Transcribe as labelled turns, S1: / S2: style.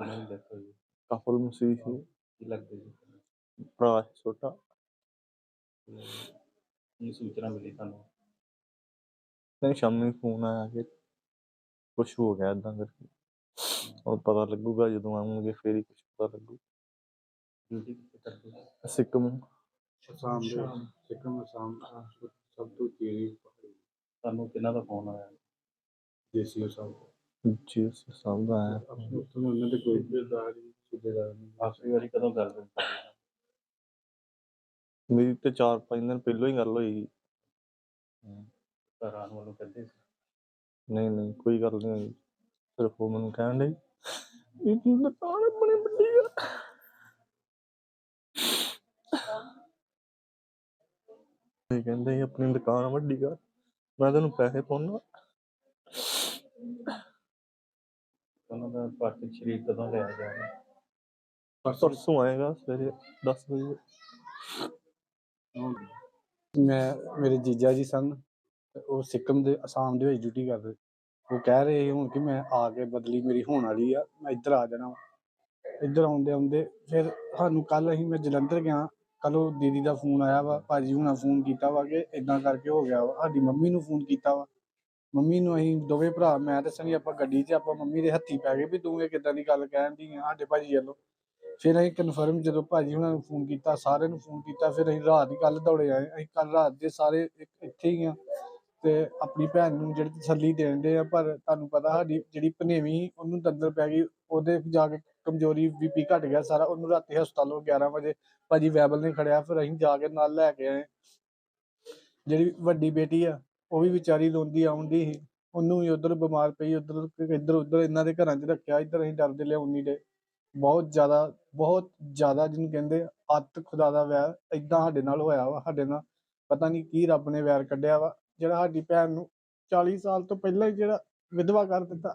S1: ਉਹਨਾਂ ਦੀ death ਹੋਈ
S2: ਕਫਲ ਮਸੀਹ ਸੀ।
S1: ਕੀ ਲੱਗਦਾ ਜੀ
S2: ਭਰਾ ਸੀ ਛੋਟਾ।
S1: ਤੇ ਕੀ ਸੂਚਨਾ ਮਿਲੀ ਤੁਹਾਨੂੰ?
S2: ਨਹੀਂ ਸ਼ਾਮੀ ਫੋਨ ਆਇਆ ਕਿ ਕੁਝ ਹੋ ਗਿਆ ਇਦਾਂ ਕਰਕੇ। ਹੁਣ ਪਤਾ ਲੱਗੂਗਾ ਜਦੋਂ ਆਉਂਗੇ ਫੇਰ ਹੀ ਕੁਝ ਪਤਾ ਲੱਗੂ।
S1: ਡਿਊਟੀ ਕਿੱਥੇ ਕਰਦੇ ਸੀ?
S2: ਸਿੱਕਮ।
S3: ਅਸਾਮ ਦੇ ਸਿੱਕਮ ਅਸਾਮ ਸਭ ਤੋਂ ਤੇਰੀ
S1: ਤੁਹਾਨੂੰ ਕਿਹਨਾਂ ਦਾ ਫੋਨ ਆਇਆ?
S3: ਦੇਸੀ ਸਾਹਿਬ
S2: ਜੀ
S3: ਉਹਨਾਂ ਦੇ ਕੋਈ
S1: ਆਖਰੀ ਵਾਰੀ ਕਦੋਂ ਗੱਲ ਹੋਈ
S2: ਮੇਰੀ ਤੇ 4-5 ਦਿਨ ਪਹਿਲਾਂ ਹੀ ਗੱਲ ਹੋਈ ਸੀ।
S1: ਘਰਾਂ ਵੱਲੋਂ ਕਹਿੰਦੇ ਸੀ।
S2: ਨਹੀਂ ਨਹੀਂ ਕੋਈ ਗੱਲ ਨਹੀਂ ਹੋਈ। ਸਿਰਫ ਉਹ ਮੈਨੂੰ ਕਹਿਣ ਡਈ ਇਹ ਕੀ ਦੁਕਾਨ ਬਣੀ ਵੱਡੀ ਆ। ਇਹ ਕਹਿੰਦੇ ਸੀ ਆਪਣੀ ਦੁਕਾਨ ਵੱਡੀ ਕਰ ਮੈਂ ਤੈਨੂੰ ਪੈਸੇ ਪਾਉਣਾ।
S1: ਉਹਨਾਂ ਦਾ ਪਾਰਥਿਵ ਸਰੀਰ ਕਦੋਂ ਲਿਆ ਜਾਣਾ?
S2: ਪਰਸੋਂ ਆਏਗਾ ਸਵੇਰੇ 10 ਵਜੇ।
S3: ਮੈਂ, ਮੇਰੇ ਜੀਜਾ ਜੀ ਸਨ, ਤੇ ਉਹ ਸਿੱਕਮ ਦੇ, ਅਸਾਮ ਦੇ ਵਿੱਚ ਡਿਊਟੀ ਕਰਦੇ। ਉਹ ਕਹਿ ਰਹੇ ਸੀ ਹੁਣ ਕਿ ਮੈਂ ਆ ਕੇ ਬਦਲੀ ਮੇਰੀ ਹੋਣ ਵਾਲੀ ਆ, ਮੈਂ ਇੱਧਰ ਆ ਜਾਣਾ ਵਾ। ਇੱਧਰ ਆਉਂਦੇ ਆਉਂਦੇ ਫਿਰ ਸਾਨੂੰ ਕੱਲ ਅਸੀਂ, ਮੈਂ ਜਲੰਧਰ ਗਿਆ ਕੱਲ ਉਹ ਦੀਦੀ ਦਾ ਫੋਨ ਆਇਆ ਵਾ, ਭਾਜੀ ਹੁਣਾਂ ਫੋਨ ਕੀਤਾ ਵਾ ਕਿ ਇਦਾਂ ਕਰਕੇ ਹੋ ਗਿਆ ਵਾ, ਸਾਡੀ ਮੰਮੀ ਨੂੰ ਫੋਨ ਕੀਤਾ ਵਾ। ਮੰਮੀ ਨੂੰ ਅਸੀਂ ਦੋਵੇਂ ਭਰਾ ਮੈਂ ਤੇ ਸਨੀ ਆਪਾਂ ਗੱਡੀ 'ਚ ਆਪਾਂ ਮੰਮੀ ਦੇ ਹੱਥੀ ਪੈ ਗਏ ਵੀ ਤੂੰ ਇਹ ਕਿੱਦਾਂ ਦੀ ਗੱਲ ਕਹਿਣ ਦੀ ਆ ਸਾਡੇ ਭਾਜੀ ਵੱਲੋਂ। ਫਿਰ ਅਸੀਂ ਕਨਫਰਮ ਜਦੋਂ ਭਾਜੀ ਹੁਣਾਂ ਨੂੰ ਫੋਨ ਕੀਤਾ ਸਾਰਿਆਂ ਨੂੰ ਫੋਨ ਕੀਤਾ ਫਿਰ ਅਸੀਂ ਰਾਤ ਹੀ ਕੱਲ ਦੌੜੇ ਆਏ ਅਸੀਂ ਕੱਲ ਰਾਤ ਦੇ ਸਾਰੇ ਇੱਥੇ ਹੀ ਆ। ਤੇ ਆਪਣੀ ਭੈਣ ਨੂੰ ਜਿਹੜੀ ਤਸੱਲੀ ਦੇਣ ਦੇ ਆ ਪਰ ਤੁਹਾਨੂੰ ਪਤਾ ਸਾਡੀ ਜਿਹੜੀ ਭਨੇਵੀ ਸੀ, ਉਹਨੂੰ ਦੰਦਰ ਪੈ ਗਈ ਉਹਦੇ ਜਾ ਕੇ ਕਮਜ਼ੋਰੀ ਬੀਪੀ ਘਟ ਗਿਆ ਸਾਰਾ ਉਹਨੂੰ ਰਾਤੀ ਹਸਪਤਾਲੋਂ 11 ਵਜੇ ਭਾਜੀ ਵੈਬਲ ਨੇ ਖੜਿਆ ਫਿਰ ਅਸੀਂ ਜਾ ਕੇ ਨਾਲ ਲੈ ਕੇ ਆਏ। ਜਿਹੜੀ ਵੱਡੀ ਬੇਟੀ ਆ ਉਹ ਵੀ ਵਿਚਾਰੀ ਰੋਂਦੀ ਆਉਂਦੀ ਸੀ। ਉਹਨੂੰ ਵੀ ਉਧਰ ਬਿਮਾਰ ਪਈ, ਉਧਰ ਇੱਧਰ, ਉੱਧਰ ਇਹਨਾਂ ਦੇ ਘਰਾਂ 'ਚ ਰੱਖਿਆ, ਇੱਧਰ ਅਸੀਂ ਡਰਦੇ ਲਿਆਉਣੀ ਦੇ। ਬਹੁਤ ਜ਼ਿਆਦਾ ਬਹੁਤ ਜ਼ਿਆਦਾ ਜਿਹਨੂੰ ਕਹਿੰਦੇ ਅੱਤ ਖੁਦਾ ਦਾ ਵੈਰ ਏਦਾਂ ਸਾਡੇ ਨਾਲ ਹੋਇਆ ਵਾ, ਸਾਡੇ ਨਾਲ ਪਤਾ ਨਹੀਂ ਕੀ ਰੱਬ ਨੇ ਵੈਰ ਕੱਢਿਆ ਵਾ। ਜਿਹੜਾ ਸਾਡੀ ਭੈਣ ਨੂੰ 40 ਸਾਲ ਤੋਂ ਪਹਿਲਾਂ ਹੀ ਜਿਹੜਾ ਵਿਧਵਾ ਕਰ ਦਿੱਤਾ